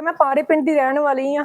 ਮੈਂ ਪਾਰੇ ਪਿੰਡ ਦੀ ਰਹਿਣ ਵਾਲੀ ਆ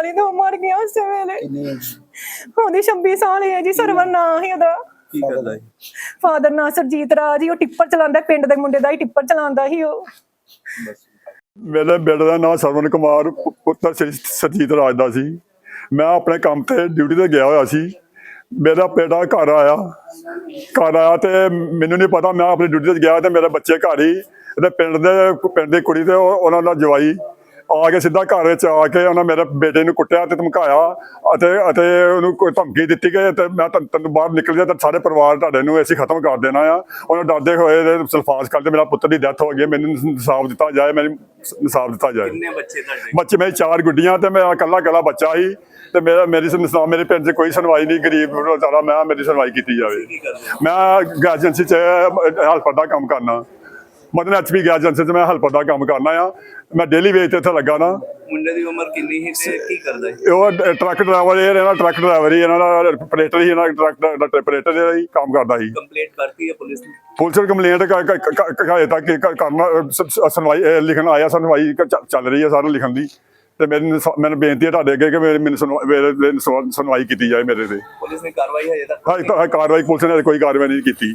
ਲਈ ਤੇ ਮਰ ਗਿਆ ਉਸੇ ਵੇਲੇ। ਉਹਦੀ 26 ਸਾਲ ਹੈ ਜੀ ਸਰਵਰ ਨਾਂ ਹੀ ਉਹਦਾ। ਕੀ ਕਰਦਾ ਹੈ ਫਾਦਰ ਨਾਂ ਸਰਜੀਤ ਰਾਜ ਹੀ ਉਹ ਟਿੱਪਰ ਚਲਾਉਂਦਾ ਪਿੰਡ ਦੇ ਮੁੰਡੇ ਦਾ ਹੀ ਟਿੱਪਰ ਚਲਾਉਂਦਾ ਸੀ ਉਹ। ਮੇਰੇ ਬੇਟੇ ਦਾ ਨਾਮ ਸਰਵਨ ਕੁਮਾਰ ਪੁੱਤਰ ਸ੍ਰੀ ਸਰਜੀਤ ਰਾਜ ਦਾ ਸੀ। ਮੈਂ ਆਪਣੇ ਕੰਮ ਤੇ ਡਿਊਟੀ ਤੇ ਗਿਆ ਹੋਇਆ ਸੀ। ਮੇਰਾ ਬੇਟਾ ਘਰ ਆਇਆ। ਘਰ ਆਇਆ ਤੇ ਮੈਨੂੰ ਨਹੀਂ ਪਤਾ ਮੈਂ ਆਪਣੀ ਡਿਊਟੀ ਤੇ ਗਿਆ ਤੇ ਮੇਰੇ ਬੱਚੇ ਘਰ ਹੀ ਤੇ ਪਿੰਡ ਦੇ ਪਿੰਡ ਦੀ ਕੁੜੀ ਤੇ ਉਹ- ਉਹਨਾਂ ਦਾ ਜਵਾਈ ਆ ਕੇ ਸਿੱਧਾ ਘਰ ਵਿੱਚ ਆ ਕੇ ਉਹਨਾਂ ਮੇਰੇ ਬੇਟੇ ਨੂੰ ਕੁੱਟਿਆ ਤੇ ਧਮਕਾਇਆ ਅਤੇ ਅਤੇ ਉਹਨੂੰ ਕੋਈ ਧਮਕੀ ਦਿੱਤੀ ਕਿ ਤੇ ਮੈਂ ਤੈਨੂੰ- ਤੈਨੂੰ ਬਾਹਰ ਨਿਕਲ ਜਾ ਤਾਂ ਸਾਰੇ ਪਰਿਵਾਰ ਤੁਹਾਡੇ ਨੂੰ ਅਸੀਂ ਖਤਮ ਕਰ ਦੇਣਾ ਆ। ਉਹਨਾਂ ਡਰਦੇ ਹੋਏ ਸਲਫਾਸ ਕਰਦੇ ਮੇਰਾ ਪੁੱਤਰ ਦੀ ਡੈਥ ਹੋ ਗਈ ਮੈਨੂੰ ਇਨਸਾਫ ਦਿੱਤਾ ਜਾਏ ਮੈਨੂੰ ਇਨਸਾਫ ਦਿੱਤਾ ਜਾਏ। ਕਿੰਨੇ ਬੱਚੇ ਤੁਹਾਡੇ? ਬੱਚੇ ਮੇਰੇ ਚਾਰ ਗੁੱਡੀਆਂ ਤੇ ਮੇਰਾ ਇਕੱਲਾ ਇਕੱਲਾ ਬੱਚਾ ਸੀ ਤੇ ਮੇਰਾ ਮੇਰੀ ਸੁਣਵਾ ਮੇਰੇ ਪਿੰਡ 'ਚ ਕੋਈ ਸੁਣਵਾਈ ਨਹੀਂ ਗਰੀਬ ਵਿਚਾਰਾ ਮੈਂ ਮੇਰੀ ਸੁਣਵਾਈ ਕੀਤੀ ਜਾਵੇ। ਮੈਂ ਏਜੰਸੀ 'ਚ ਹੈਲਪਰ ਦਾ ਕੰਮ ਕਰਨਾ। ਮਦਨ ਐਚਪੀ ਗੈਸ ਏਜੰਸੀ 'ਚ ਮੈਂ ਹੈਲਪਰ ਦਾ ਕੰਮ ਕਰਨਾ ਆ। ਮੈਂ ਡੇਲੀ ਵੇਜ ਤੇ ਇੱਥੇ ਲੱਗਾ ਨਾ। ਮੁੰਡੇ ਦੀ ਉਮਰ ਕਿੰਨੀ ਸੀ ਤੇ ਕੀ ਕਰਦਾ ਹੈ ਉਹ ਡ- ਟਰੱਕ ਡਰਾਈਵਰ ਇਹ ਇਹਨਾਂ ਟਰੱਕ ਡਰਾਈਵਰ ਹੀ ਇਹਨਾਂ ਦਾ ਆਪਰੇਟਰ ਹੀ ਇਹਨਾਂ ਦਾ ਟਰੱਕ ਦਾ ਆਪਰੇਟਰ ਜਿਹੜਾ ਹੀ ਕੰਮ ਕਰਦਾ ਸੀ। ਕੰਪਲੀਟ ਕਰਤੀ ਹੈ ਪੁਲਿਸ ਨੇ? ਪੁਲਿਸ ਨੂੰ ਕੰਪਲੇਂਟ ਹਜੇ ਤੱਕ ਇਹ ਕ- ਕਰਨਾ ਅਹ, ਸ- ਸ- ਸੁਣਵਾਈ ਅਹ, ਲਿਖਣ ਆਇਆ ਸੁਣਵਾਈ ਕ- ਚੱਲ- ਚੱਲ ਰਹੀ ਹੈ ਸਾਰਾ ਲਿਖਣ ਦੀ। ਤੇ ਮੈਨੂੰ ਸ- ਮੈਨੂੰ ਬੇਨਤੀ ਹੈ ਤੁਹਾਡੇ ਅੱਗੇ ਕਿ ਮੇਰੇ- ਮੈਨੂੰ ਸੁਣਵਾ- ਮੇਰੇ ਤੇ ਸੁਣ- ਸੁਣਵਾਈ ਕੀਤੀ ਜਾਏ ਮੇਰੇ ਤੇ। ਪੁਲਿਸ ਨੇ ਕਾਰਵਾਈ ਹਜੇ ਤੱਕ ਹਾਂ ਕਾ- ਕਾਰਵਾਈ ਪੁਲਿਸ ਨੇ ਕੋਈ ਕਾਰਵਾਈ ਨਹੀਂ ਕੀਤੀ।